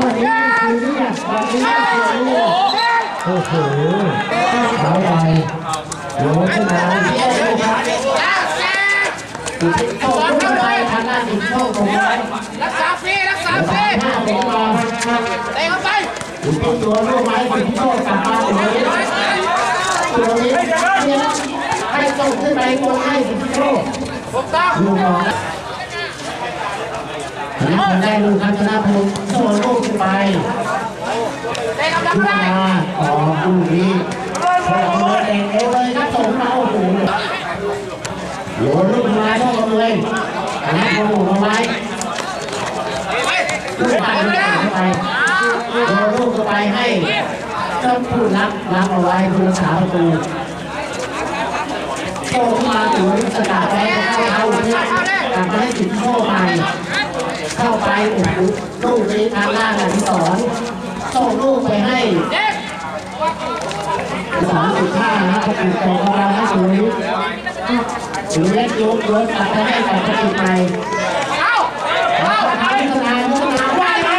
วันนี้คือเรียกวันนี้คือเรียกโอ้โหเอาไปโยนขึ้นมาเยี่ยมเลยครับติดโชคขึ้นไปทางด้านติดโชคตรงนี้รักษาฟรีรักษาฟรีหน้าเองเตะเข้าไปติดตัวลูกไม้ติดโชคกลับมาตรงนี้ตัวนี้ให้ส่งขึ้นไปบนให้ติดโชคถูกต้อง ลูกน้องอันได้ลูกครับชนะพงศ์โชว์ลูกขึ้นไปเตะกำลังขึ้นได้มาออกลูกนี้พอเราเองเองเลยครับส่งมาโอ้โหโยนลูกมาโชคเลยอันนี้พงศ์หมุนเอาไว้ลูกไปลูกไปโยนลูกไปให้เจ้าผู้รับรับเอาไว้ผู้รักษาประตูโชคมาถึงสกัดไปเข้าที่กลับมาให้ติดโชคไป เข้าไปโอ้โหลูกนี้ทางล่างอธิสอนส่งลูกไปให้สามสิบห้านะครับประตูต่อของเราให้สวยถึงเล็กยกยกกลับไปให้กับประตูใหม่เอาแล้วก็ทำให้สนามสนามว่ายน้ำ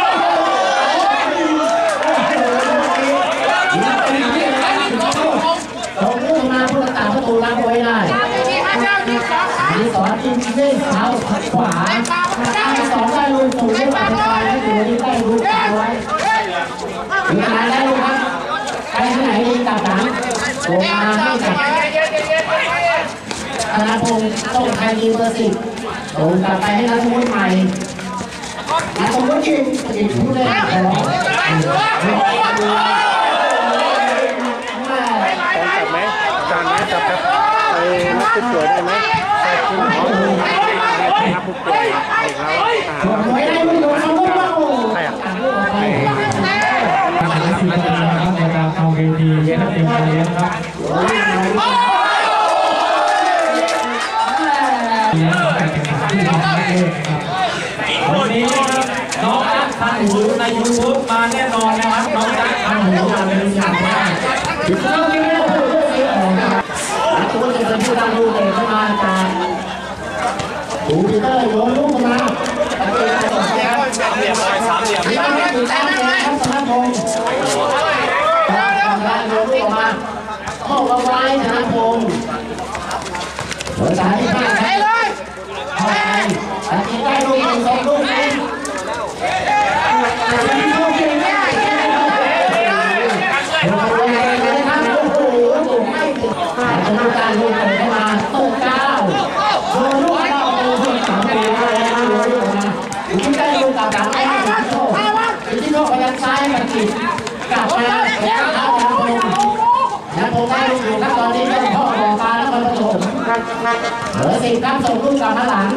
ส่งลูกมาผู้รักษาประตูรับไว้ได้ทีห้าเจ้าทีสองขาอธิสอนยิงด้วยเท้าขวา อนได้ลูกสูงลูกให้สวยได้ลูกไว้มีมาแล้วครับไปทางไหนดีกับหลังโผล่มาให้กับธนาพงศ์ต้องไทยยิงเบอร์สิบโผล่กลับไปให้นัทวุฒิใหม่นัทวุฒิยิงยิงผู้เล่นของจับไหมจานไหมจับครับไอ้นักผู้ป่วได้ไหมใส่คุณหม อนักผู้ป่วยอีกแล้วอ่าไม่ได้ไม่โดนเขาต้องว่าโอ้ใครอะศิลปินนะครับในการเข้าเวทีเลี้ยงนักเตะเลี้ยงครับเลี้ยงครับวันนี้น้องจักทางหูในยูทูบมาแน่นอนนะครับน้องจักทางหูมาเป็นอย่างแรกถึงเรื่องนี้แล้วผู้เล่นนี้ออกนะครัวจะเป็นผู้ตั้งลูกเตะเข้ามาจากหู ปีเตอร์โยนลูกมาตะเกียบต่อแก้วเหลี่ยมสามเหลี่ยมนี่มันอยู่ตามเลยครับธนพงศ์ทำการโยนลูกมาเข้าเอาไว้ธนพงศ์หัวใจที่ข้างเตะเลย เข้าไปตะกี้ได้ลูกหนึ่งสองลูกนี้ลูกยิงได้แค่นั้นโอ้โหนะครับโอ้โหลูกไม่ถึงชนะการลูกเตะเข้ามาตกเก้าโดนลูกเข้าโอ้โหสามปีได้แล้วนะลูกนะถึงได้ลูกกลับหลังไปให้สิทธิโชค สิทธิโชคพยัญซ้ายมันติดกลับมาแล้วเอาธนพงศ์ธนพงศ์ได้ลูกอยู่ครับตอนนี้ก็พ่อบอกมาแล้วมันผสมเหลือสิบครับส่งลูกกลับมาหลัง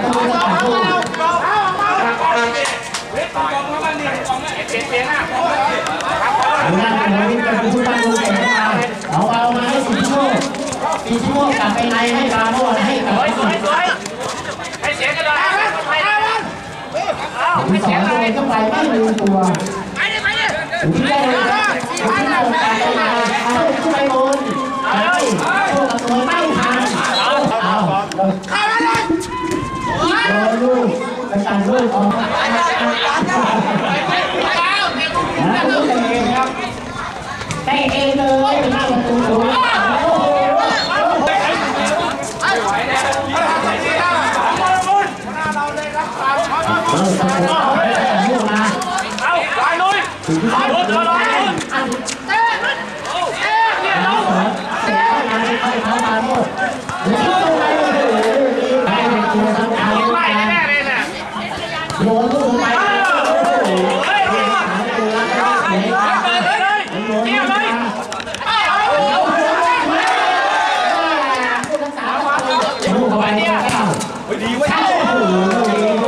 แล้วก็มาตัดลูกนั่นเราวิ่งกันผู้ตั้งลูกเตะมาเอาเอามาให้สิบโชคสิบโชคกลับไปในให้บาโน่ให้กับผู้สองให้เสียกันเลยไปเลยถึงสองตัว เข้าไปไม่ลืมตัวไปดิไปดิถึงที่ได้เลยครับถึงที่โชคกลับไปมาเอาขึ้นไปบนไอ้โชคกับตัวไม่ทันเอาเข้ามาเลยโดนลูกไปตัดลูกของเอาเตะลูกนะลูกเตะเองครับเตะเองเลยเป็นหน้าประตูโอ้โห เออตะโกนเอาไปแต่ลูกมา เอาลายลุย ถึงที่สุดเลยอัน เตะเตะเนี่ย น้องสอนเสียงานเข้าเท้ามาโน่หรือตรงไหนโอ้โหให้เป็นตัวสำคัญ ไล่แน่เลยเนี่ย โยนลูกไปโอ้โหหาตัวแล้วก็เสีย เปิดเลยเลย โยนลูกมาลูกไปเนี่ยดีเว้ยโอ้โห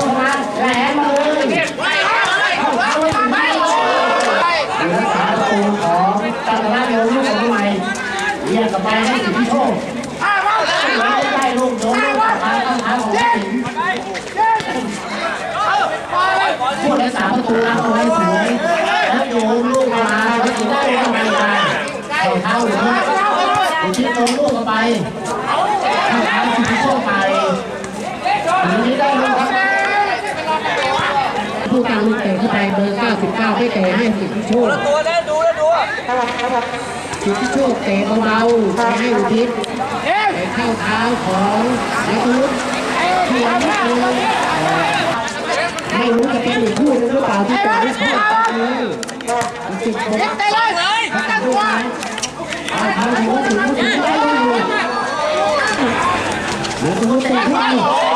ไปให้สิทธิโชคข้ามาได้ลูกโดนลูกกลับมาเข้าทาของสิงห์ผู้รักษาประตูรับเอาไว้สวยแล้วโยนลูกมาแล้วถึงได้ลูกมาเข้าเท้าอยู่ที่อยู่ที่โดนลูกเข้าไปเข้าเท้าสิทธิโชคไปถึงนี้ได้ลูกครับผู้การลูกเตะเข้าไปเบอร์ 99 ให้เตะให้สิทธิโชคตัวได้ดูแล้วดู สิทธิโชคเตะเบาๆไปให้อุทิศไปเข้าเท้าของนักลุกที่ยังไม่เคยไม่รู้จะเป็นอีกคู่หนึงหรือเปล่าที่จะได้เข้าตอนนี้สิบคนเตะเลยเลยเข้าตัวเอาเท้าถึงว่าถึงว่าถึงได้อยู่นักลุกเตะขึ้น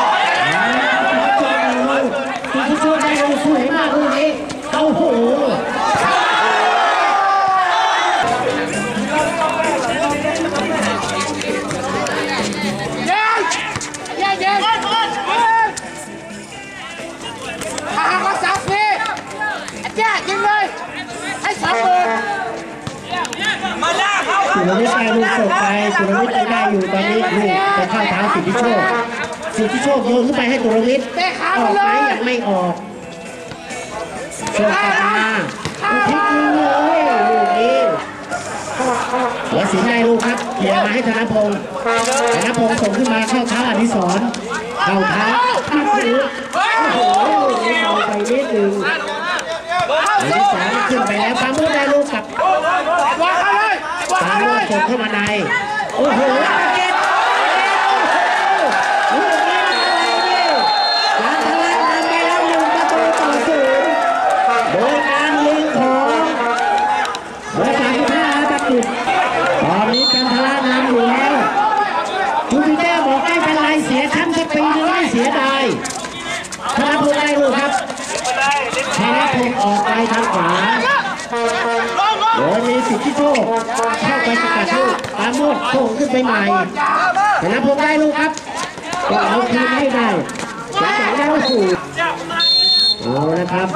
รวิทย์ยังได้อยู่ตอนนี้ลูกไปเข้าเท้าสิทธิโชค สิทธิโชคโยนขึ้นไปให้สุรวิทย์ออกไปยังไม่ออกส่งกลับมาลูกพลิกยิงเลยลูกนี้เสียสินได้ลูกครับเขียนมาให้ธนพงศ์ธนพงศ์ส่งขึ้นมาเข้าเท้าอดิศรเข้าเท้าพิสุโอ้โหลูกนี้เอาไปนิดหนึ่งอดิศรขึ้นไปแล้วปาโมดได้ลูกกับวางเขาเลยวางตาเขามเลลูกยจบเข้ามาใน โอ้โหเก็บลูกนี้อะไรเนี่ยยานทลายนำไปแล้วหนึ่งประตูต่อศูนย์โดยการยิงของเบอร์สามสิบห้าตะกุดตอนนี้กันทลานำอยู่แล้วคุณพีเตอร์บอกไม่เป็นไรเสียแชมป์สักปีนึงไม่เสียดายธนพลได้ลูกครับธนพลออกไปทางขวาโดยมีสิทธิโชคเข้า ไปสกัดลูกปาโมดส่งขึ้นไปใหม่ธนพงได้ลูกครับก็เอาคืนให้ได้จะจับได้ว่าสูเอาละครับ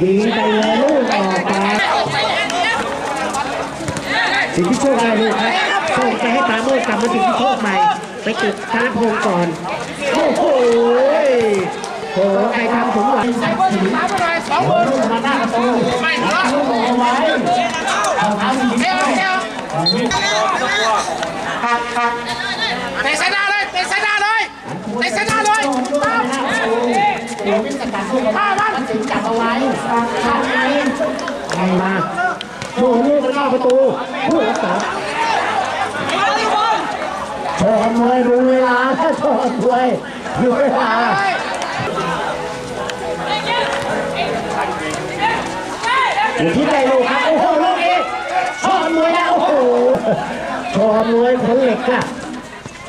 ยิงไปเลยลูกออกไปสิทธิโชคได้ลูกครับส่งไปให้ปาโมดกลับมาสิทธิโชคใหม่ ไปติดธนพงก่อน โอ้โหโอ้โหใครทำถึงหลังสักสีสามไปเลยสองมื่นโหมาหน้าประตูไม่เหรอลูกเอาไว้เอาเท้ายิงเอา เดี๋ยวเตะสนาเลยเตะสนาเลยเตะสนาเลยตามเดี๋ยววิ่งสกัดลูกเอาไว้มันถึงจับเอาไว้ทำไงไงมาโอ้โหลูกมันเข้าประตูผู้รักษาโชว์มวยดูเวลาถ้าโชว์มวยดูเวลาอยู่ที่ใจลูกครับโอ้โห ลูกนี้โชว์มวยแล้วโอ้โหโชว์มวยคนเหล็กอะ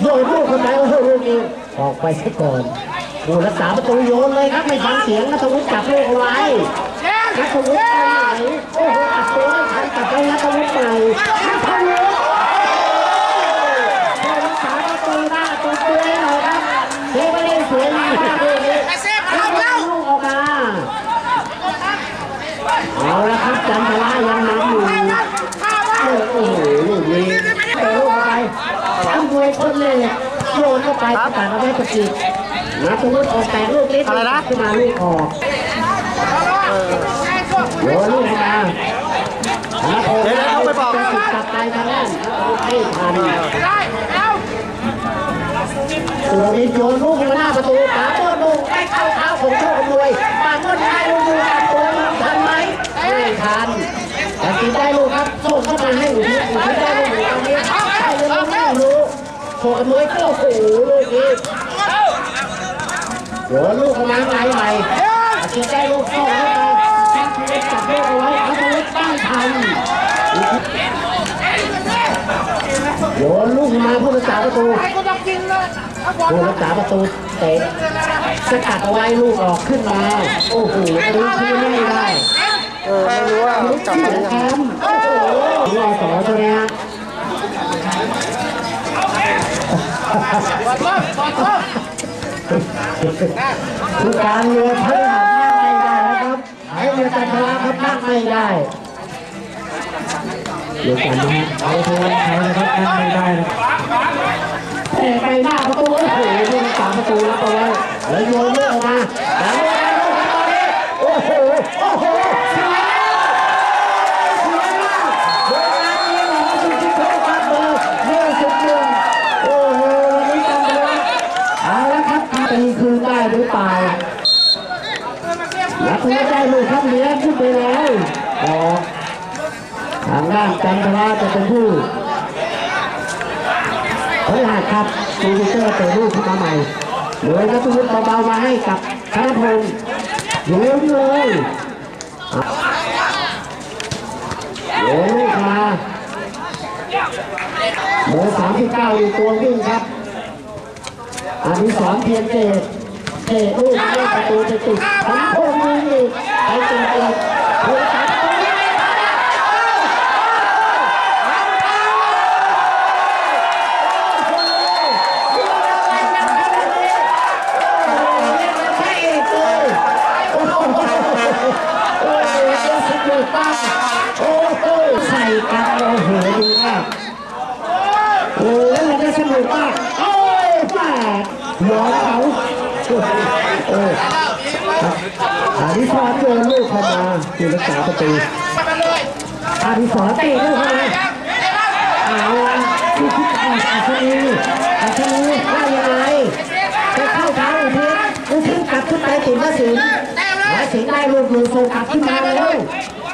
โยนลูกคนไหนโอ้โหลูกนี้ออกไปซะก่อนผู้รักษาประตูโยนเลยครับไม่ฟังเสียงนัทวุฒิจับลูกเอาไว้เย็นนัทวุฒิไปไหนโอ้โหอัดตัวไม่ทันจับไปนัทวุฒิใหม่นัทวุฒิผู้รักษาประตูหน้าตัวเปลือยหน่อยครับเทไปเล่นสวยมากลูกนี้ ไอ้เซฟเข้าแล้ว ลูกออกมาเอาละครับจันทรายังนำอยู่ เข้าแล้ว โอ้โหลูกนี้เตะลูกเข้าไปทำมวยคนเลยโยนเข้าไปประกาศเอาไว้ประจิตนะสมมติออกแต่ลูกเล็กอะไรนะขึ้นมาลูกออกโยนลูกเข้ามาเดี๋ยวเอาไปบอกจะติดกลับไปทางนั้นไม่ทันได้เอาตัวนี้โยนลูกมาหน้าประตูปาโมดลูกไปเข้าเท้าของโชคอำนวยปาโมดได้ลูกดูกับตัวทันไหมไม่ทันแต่ติดได้ลูกครับส่งเข้ามาให้อุทิศอุทิศได้ลูกอยู่ตรงนี้ใช่หรือไม่รู้โชคอำนวยก็โอ้โห ลูกนี้โยนลูกเข้ามาไกลใหม่ติดได้ลูกเข้าเข้ามาแข้งชีวิตจับลูกเอาไว้เอาชีวิตตั้งทันโยนลูกมาผู้รักษาประตูผู้รักษาประตูเตะสกัดเอาไว้ลูกออกขึ้นมา โอ้โหดูที่ไม่ได้เออไม่รู้ว่าลูกกลับมาหรือแชยังมป์โอ้โหรอสอใช่ไหมฮะ บอลเพิ่มบอลเพิ่มคือการเรือพระหัตนั่งไม่ได้นะครับให้เรือจันทราครับนั่งไม่ได้เดี๋ยวกันนะฮะเอาทวันไทยนะครับนั่งไม่ได้นะแต่ไปหน้าประตูโอ้โหนี่สามประตูแล้วไว้แล้วโยนเลูกออกมาแล้วลูกไปลูกไปตอนนี้โอ้โหโอ้โหสวยมากสวยมากโดนงานนี้หรอสุดที่เขาครับเบอร์เบอร์สิบหนึ่งโอ้โหวันนี้กันเลยเอาละครับตีคืนได้ หรือเปล่าแล้วตัวได้ลูกครับเลี้ยงขึ้นไปแล้วออกทางด้านจันทราจะเป็นผู้เฮ้ยหักครับตูดิเตอร์เตะลูกขึ้นมาใหม่โดยนักตุนเบาๆมาให้กับธนพงศ์โยนเลยโยนลูกมาเบอร์สามสิบเก้าอยู่ตัววิ่งครับอันนี้สอนเพียงเจต เจตลูกเล่นประตูจะติดธนพงศ์ยิงอีกไปเจตอีกโดยสามตัวนี้ใช่เลยโอ้โหโอ้โหสุดยอดมากโอ้โหใส่กันโอ้โหดูมากโอ้ยมันจะสนุกมากโอ้ยแม่ย้อนเขา โอ้ยอาดิสรโยนลูกเข้ามาคือรักษาประตูไปเลยอาดิสรตีลูกเข้ามาเอาละที่คิดออกอัศนีอัศนีว่ายังไงจะเข้าทางอุทิศอุทิศกลับขึ้นไปติดมาสิงมาสิงได้ลูกมือโฟกัสขึ้นมาแล้ว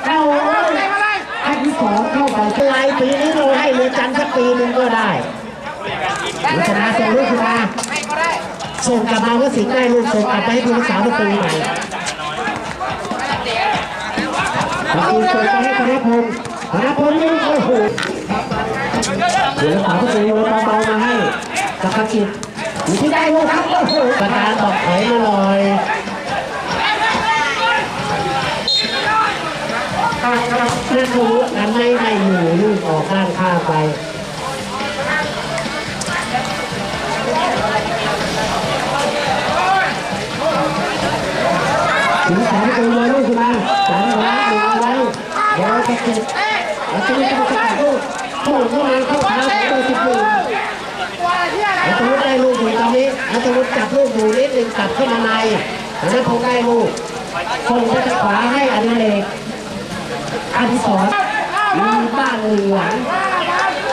เอาอันที่สองเข้าไปเป็นไรปีนี้เราให้เรือจันทร์สักปีหนึ่งก็ได้ลักษณะส่งลูกขึ้นมา ส่งกลับมาก็สิงได้ลูกส่งกลับไปให้ผู้รักษาประตูใหม่ประตูส่งไปให้ธนพงศ์ธนพงศ์ยิงโอ้โหเดี๋ยวรักษาประตูเราเบาๆมาให้สักกิจอยู่ที่ได้ลูกครับโอ้โหประธานบอกถอยมาหน่อยนั่นคือนั้นไม่ไม่อยู่ลูกออกด้านข้างไป ถึงสามตัวเลยลูกมาสามร้อยหนึ่งไว้เดี๋ยวจะเก็บแล้วจะมีการสกัดลูกเข้าเข้ามาเข้าเท้างตัวสิบหนึ่งอัตวุฒิได้ลูกอยู่ตอนนี้อัตวุฒิจับลูกอยู่นิดหนึ่งกลับเข้ามาในอันนั้นคงได้ลูกส่งไปทางขวาให้อดิเรกอดิศรมีบ้านหนึ่งหลัง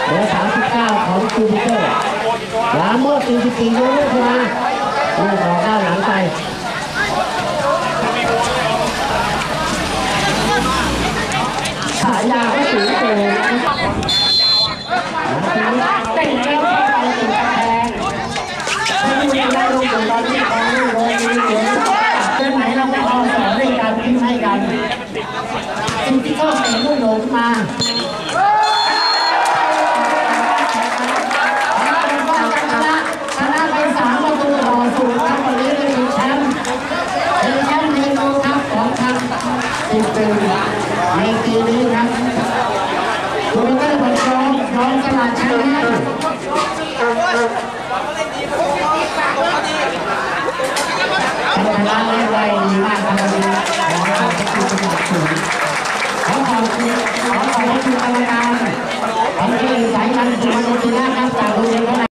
เบอร์สามสิบเก้าของคูบิเตอร์ลาโมสี่สิบสี่ยนลูกเข้ามาลูกออกด้านหลังไป ฉายาก็สูงโต่งเต้นแล้วเข้าไปถึงกำแพงที่นี่ได้ ลงถึงนที่เขาเลยมีเสียงเส้นไหนเราไม่เอาสอนด้วยกันพิมให้กันสิ่งที่เขาเตะลูกโดดมาชนะชนะไปสามประตูต่อศูนย์ครับวันนี้ได้เป็นแชมป์เป็นแชมป์ในโลกครับของทางสิบปีในปีนี้ครับคุณก็ได้เป็นรองรองตลาดแชมป์ให้ชนะไดีมากครับวันนี้ขอขอบคุณเป็นอย่างสูงขอขอบคุณขอขอบคุณกรรมการขอบคุณสายงานคุณมาดูนะครับจากโรงเรียน